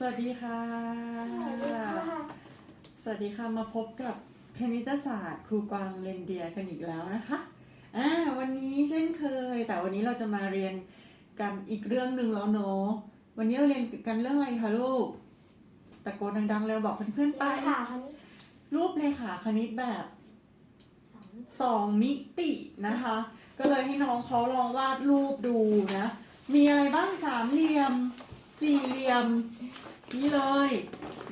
สวัสดีค่ะ สวัสดีค่ะ มาพบกับคณิตศาสตร์ครูกวางเรนเดียร์กันอีกแล้วนะคะอ่าวันนี้เช่นเคย แต่วันนี้เราจะมาเรียนกันอีกเรื่องหนึ่งแล้วเนาะวันนี้เราเรียนกันเรื่องอะไรคะลูก ตะโกนดังๆเร็วบอกเพื่อนๆไป ค่ะครั้งนี้รูปเลขาคณิตแบบสองสองมิตินะคะ ก็เลยให้น้องเขาลองวาดรูปดูนะ มีอะไรบ้างสามเหลี่ยม สี่เหลี่ยมนี่เลย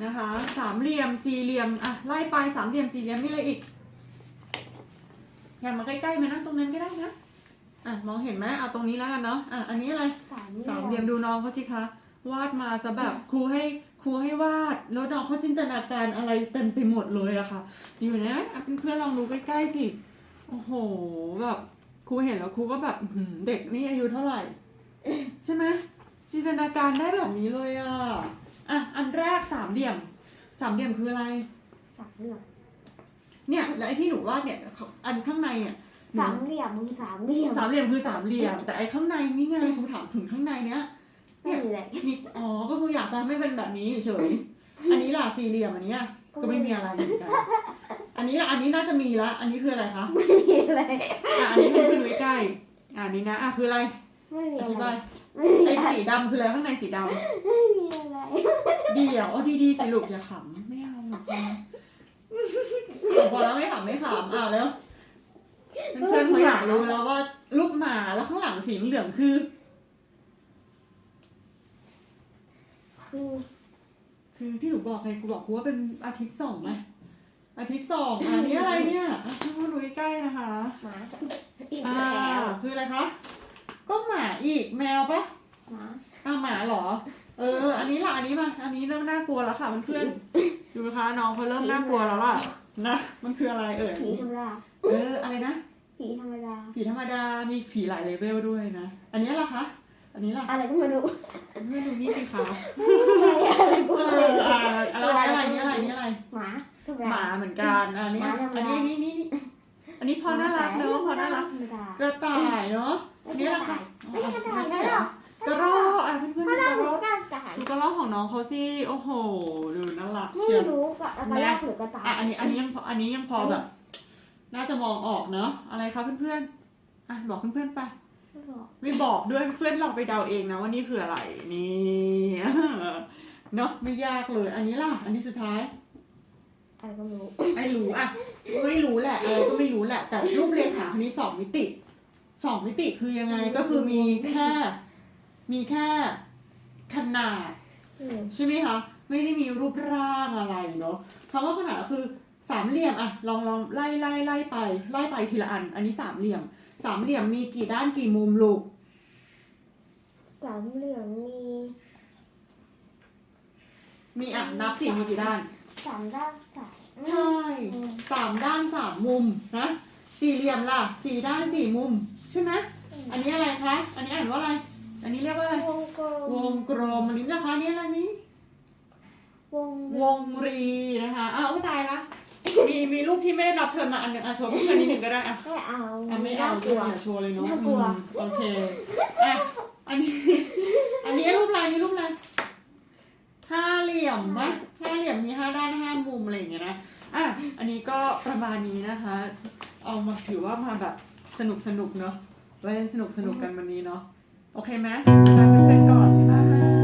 นะคะสามเหลี่ยมสี่เหลี่ยมอะไล่ไปสามเหลี่ยมสี่เหลี่ยมมีอะไรอีกอยากมาใกล้ๆมานั่งตรงนั้นก็ได้นะอะมองเห็นไหมเอาตรงนี้แล้วกันเนาะอะอันนี้อะไรสามสามเหลี่ยมดูน้องเขาสิคะวาดมาซะแบบครูให้ครูให้วาดแล้วน้องเขาจินตนาการอะไรเต็มไปหมดเลยอะค่ะ อยู่นะอะเพื่อนๆลองดูใกล้ๆสิโอ้โหแบบครูเห็นแล้วครูก็แบบอื้อหือเด็กนี่อายุเท่าไหร่ ใช่ไหม จินตนาการได้แบบนี้เลยอะอะ อันแรกสามเหลี่ยม สามเหลี่ยมคืออะไร สามเหลี่ยมเนี่ยแล้วไอ้ที่หนูวาดเนี่ยอันข้างในเนี่ยหนูสามเหลี่ยมมึงสามเหลี่ยมสามเหลี่ยมคือสามเหลี่ยม แต่ไอ้ข้างในนี่ไงครูถามถึงข้างในเนี้ยไม่มีเลยมีอ๋อ ก็คืออยากจะไม่เป็นแบบนี้เฉยๆอันนี้ล่ะสี่เหลี่ยมอันเนี้ยก็ไม่มีอะไรเหมือนกัน อันนี้ล่ะอันนี้น่าจะมีละ อันนี้คืออะไรคะไม่มีเลยอะอันนี้มันขึ้นไว้ใกล้ อะอันนี้นะ อะคืออะไร ไม่มีออะธิไรบายไม่มีไอ้อะไรสีดำคืออะไรข้างในสีดไม่มีอะไรำเดี๋ยวเอาดีๆสิลูกอย่าขำไม่เอาหรอกนะพอแล้วไม่ขำไม่ขำอะแล้วเพื่อนๆเขาอยากรู้แล้วว่ารูปหมาแล้วข้างหลังสีเหลืองคือ คือคือที่หนูบอกไงกูบอกกูว่าเป็นอาทิตย์สองไหมอาทิตย์สองอันนี้อะไรเนี่ยอะมาดูใกล้ๆนะคะหมาอีกอ่าแล้วคืออะไรคะ ก็หมาอีกแมวปะหมาอ่าหมาเหรอ เออ อันนี้ล่ะอันนี้มา อันนี้เริ่มน่ากลัวแล้วค่ะเพื่อนๆดูนะคะน้องเขาเริ่มน่ากลัวแล้วล่ะนะมันคืออะไรเอ่ยผีธรรมดาเอออะไรนะผีธรรมดาผีธรรมดามีผีหลายเลเวลด้วยนะอันนี้ล่ะคะอันนี้ล่ะอะไรก็ไม่รู้เพื่อนดูนี่สิคะอะไรก็เอไม่อรู้อ่าอะไรอะไรนี่อะไรนี่อะไรหมาธรรมหดามาเหมือนกันอันนี้หมาธรรมอันดานี้นี่นี่นี่ อันนี้พอน่ารักเนอะพอน่ารักธรรมดากระต่ายเนาะไม่อันใช่นี้กล่ะระคะต่ายไม่ใช่กระต่ายไม่ใช่ไม่เหรหรออกกระรอกอะเพื่อนๆดูก็กได้ระหรนูอกกระต่ายดูกระรอกของน้องเขาสิโอ้โหดูน่ารักไม่เชียวรู้กับกระรอกหรือกระต่ายอะอันนี้อันนี้ยังพออันนี้ยังพอแบบ น่าจะมองออกเนอะอะไรคะเพื่อนๆอะบอกเพื่อนๆไปไม่บอกไม่บอกด้วยเพื่อนลองไปเดาเองนะว่านี่คืออะไรนี่เนาะไม่ยากเลย อันนี้ล่ะ อันนี้สุดท้ายอะไรก็ไม่รู้ไม่รู้อะไม่รู้แหละอะไรก็ไม่รู้แห ละแต่รูปเลขาคณิตสองมิติสองมิติคือยังไงก็คือมีแค่มีแค่ขนาดอืมใช่ไหมคะไม่ได้มีรูปร่างอะไรเนาะคำว่าขนาดก็คือสามเหลี่ยมอะลองลองไล่ไล่ไล่ไปไล่ไปทีละอัน อันนี้สามเหลี่ยม สามเหลี่ยมมีกี่ด้านกี่มุมลูกสามเหลี่ยมมี มีอะนับสิมีกี่ด้านสามด้านสามใช่สามด้านสามมุมนะ สี่เหลี่ยมล่ะสี่ด้านสี่มุม ใช่ไหมอันนี้อะไรคะ อันนี้อ่านว่าอะไร อันนี้เรียกว่าอะไร วงกลม วงกลมอันนี้นะคะอันนี้อะไรนี้ วงวงรีนะคะอ้าวตายละ มีมีรูปที่ไม่ได้รับเชิญมาอันหนึ่งอะโชว์เพื่อนนิดหนึ่งก็ได้อะไม่เอาอะไม่เอาน่กด้ลัววยอย่าโชว์เลยเนาะน่ากลัว อืมโอเคอะอันนี้ อันนี้รูปอะไรนี่รูปอะไรห้าเหลี่ยมปะห้าเหลี่ยมมีห้าด้านห้ามุมอะไรอย่างเงี้ยนะอะอันนี้ก็ประมาณนี้นะคะ เอามาถือว่ามาแบบสนุกสนุกเนาะไว้สนุกสนุกกันวันนี้เนาะ โอเคไหมลาเพื่อนๆก่อนบ๊ายบาย